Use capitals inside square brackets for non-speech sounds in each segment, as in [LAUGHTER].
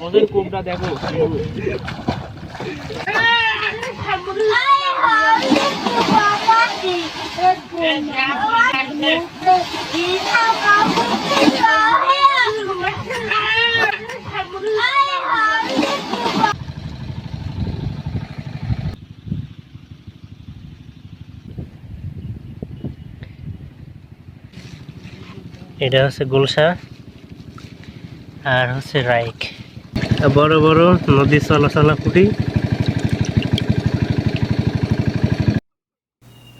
আমাদের কোবরা দেখো। এটা হচ্ছে গুলশা আর হচ্ছে রাইক। বড় বড় নদী চলাচলা কুটি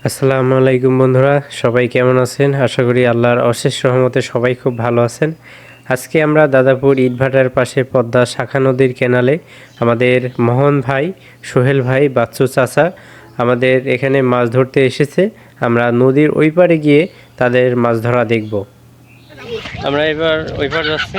আসসালামু আলাইকুম বন্ধুরা সবাই কেমন আছেন? আশা করি আল্লাহর অশেষ রহমতে সবাই খুব ভালো আছেন। আজকে আমরা দাদাপুর ইটভাটার পাশে পদ্মা শাখা নদীর কেনালে আমাদের মোহন ভাই সোহেল ভাই বাচ্চু চাচা আমাদের এখানে মাছ ধরতে এসেছে। আমরা নদীর ওই পারে গিয়ে তাদের মাছ ধরা দেখব। আমরা এবার ওই পার যাচ্ছি।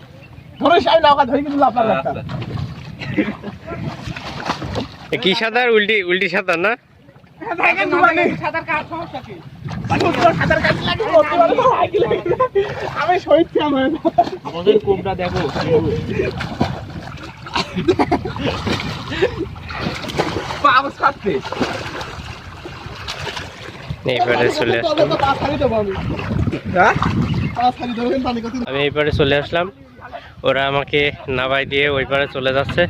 এ কি সাঁতার উল্টি উল্টি সাঁতার না? আমি শহীদ আমাদের কোবরা দেখো বাবা সাথে এইবারে চলে আসলাম। হ্যাঁ? ধরবেন পানি কত আমি এইবারে চলে আসলাম। ওরা আমাকে নাবাই দিয়ে ওই পারে চলে যাচ্ছে।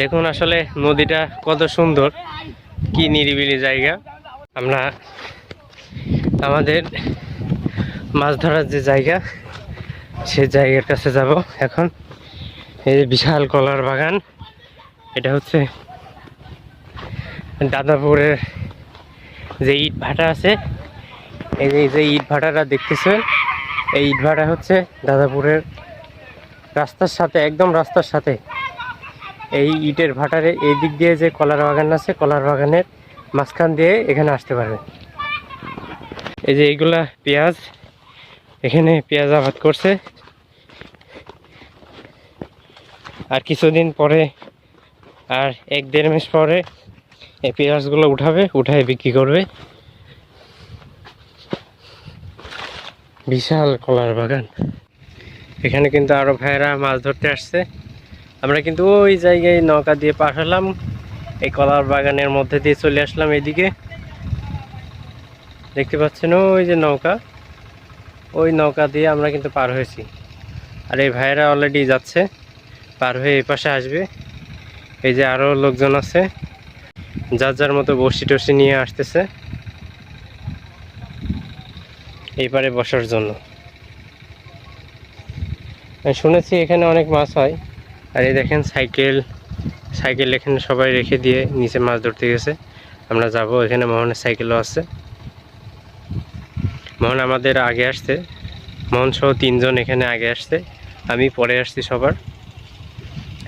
দেখুন আসলে নদীটা কত সুন্দর, কি নিরিবিলি জায়গা। আমরা আমাদের মাছ ধরার যে জায়গা সে জায়গার কাছে যাব এখন। এই যে বিশাল কলার বাগান, এটা হচ্ছে দাদাপুরের যে ইট ভাটা আছে এই যে ইট ভাটাটা দেখতেছেন? এই ইট ভাটা হচ্ছে দাদাপুরের রাস্তার সাথে, একদম রাস্তার সাথে। এই ইটের ভাটারে এই দিক দিয়ে যে কলার বাগান আছে, কলার বাগানের মাঝখান দিয়ে এখানে আসতে পারবেন এই যে এইগুলা পেঁয়াজ, এখানে পেঁয়াজ আবাদ করছে। আর কিছুদিন পরে, আর এক দেড় মাস পরে এই পেঁয়াজগুলো উঠাবে, উঠায় বিক্রি করবে। বিশাল কলার বাগান। এখানে কিন্তু আরও ভাইয়েরা মাছ ধরতে আসছে। আমরা কিন্তু ওই জায়গায় নৌকা দিয়ে পার হলাম। এই কলার বাগানের মধ্যে দিয়ে চলে আসলাম এদিকে। দেখতে পাচ্ছেন ওই যে নৌকা। ওই নৌকা দিয়ে আমরা কিন্তু পার হয়েছি। আর এই ভাইয়েরা অলরেডি যাচ্ছে। পার হয়ে এই পাশে আসবে। এই যে আরও লোকজন আছে। যার যার মতো বসি টসি নিয়ে আসতেছে। এই পারে বসার জন্য। আমি শুনেছি এখানে অনেক মাছ হয়। আর এই দেখেন সাইকেল সাইকেল এখানে সবাই রেখে দিয়ে নিচে মাছ ধরতে গেছে। আমরা যাব এখানে মোহনের সাইকেলও আছে। মোহন আমাদের আগে আসছে। মোহন সহ তিনজন এখানে আগে আসছে। আমি পরে আসছি সবার।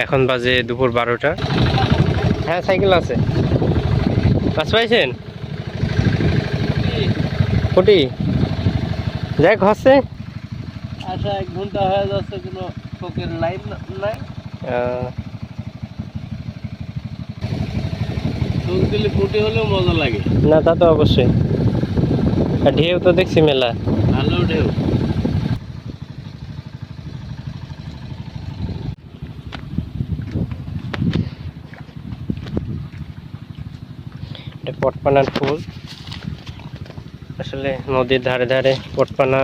এখন বাজে দুপুর বারোটা। হ্যাঁ সাইকেল আছে। মাছ পাইছেন? ফুটি যাক হচ্ছে আচ্ছা এক ঘণ্টা হয়ে যাচ্ছে কোনো শোকের লাইন নাই। দিলে ফুটে হলেও মজা লাগে। না তা তো অবশ্যই। আর ঢেউ তো দেখছি মেলা। ভালো ঢেউ। এটা পটপানার ফুল। আসলে নদীর ধারে ধারে পটপানা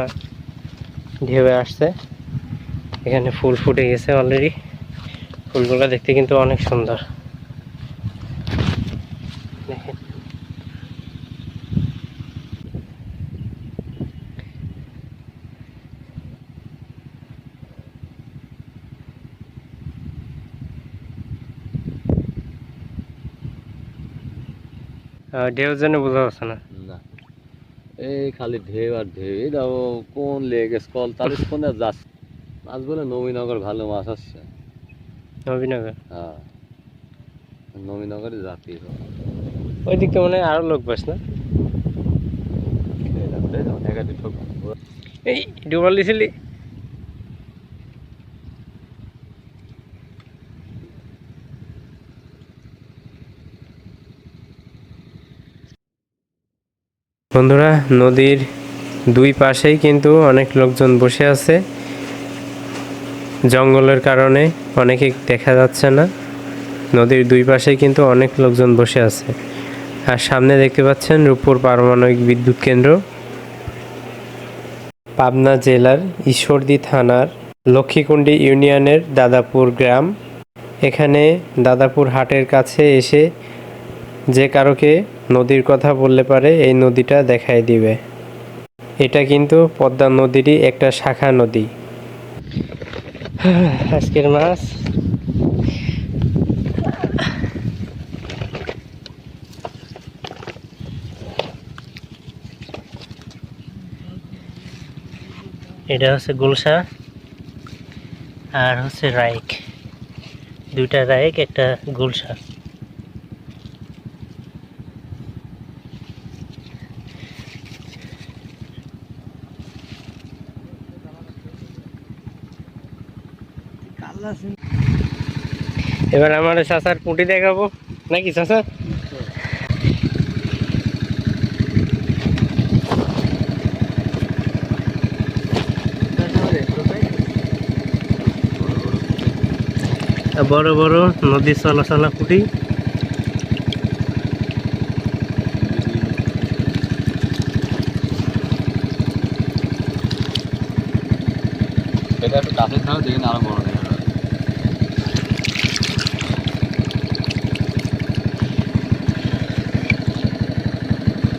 ঢেউয়ে আসছে। এখানে ফুল ফুটে গেছে অলরেডি ফুলগুলো দেখতে কিন্তু অনেক সুন্দর। ঢেউর জন্য বোঝা যাচ্ছে না। এই খালি ঢেউ আর ঢেউ দেখো কোন লেগ কল তাহলে কোন যাচ্ছে মাছ বলে নবীনগর ভালো মাছ আসছে। নবীনগর? হ্যাঁ। নবীনগরে যাতে ওই দিক তো মনে হয় আরও লোক বাস না? এই ডুবাল দিছিলি বন্ধুরা, নদীর দুই পাশেই কিন্তু অনেক লোকজন বসে আছে। জঙ্গলের কারণে অনেকে দেখা যাচ্ছে না। নদীর দুই পাশেই কিন্তু অনেক লোকজন বসে আছে। আর সামনে দেখতে পাচ্ছেন রূপপুর পারমাণবিক বিদ্যুৎ কেন্দ্র। পাবনা জেলার ঈশ্বরদী থানার লক্ষ্মীকুণ্ডি ইউনিয়নের দাদাপুর গ্রাম। এখানে দাদাপুর হাটের কাছে এসে যে কারোকে নদীর কথা বললে পারে এই নদীটা দেখাই দিবে। এটা কিন্তু পদ্মা নদীরই একটা শাখা নদী। [SIGHS] আজকের মাছ। এটা হচ্ছে গুলশা, আর হচ্ছে রাইক। দুইটা রাইক, একটা গুলশা। এবার আমার চাচার পুঁটি দেখাবো। নাকি চাচা বড় বড় নদী চলাচলা পুঁটি এটা একটু কাছে ছাড়া দেখেন আরও বড়।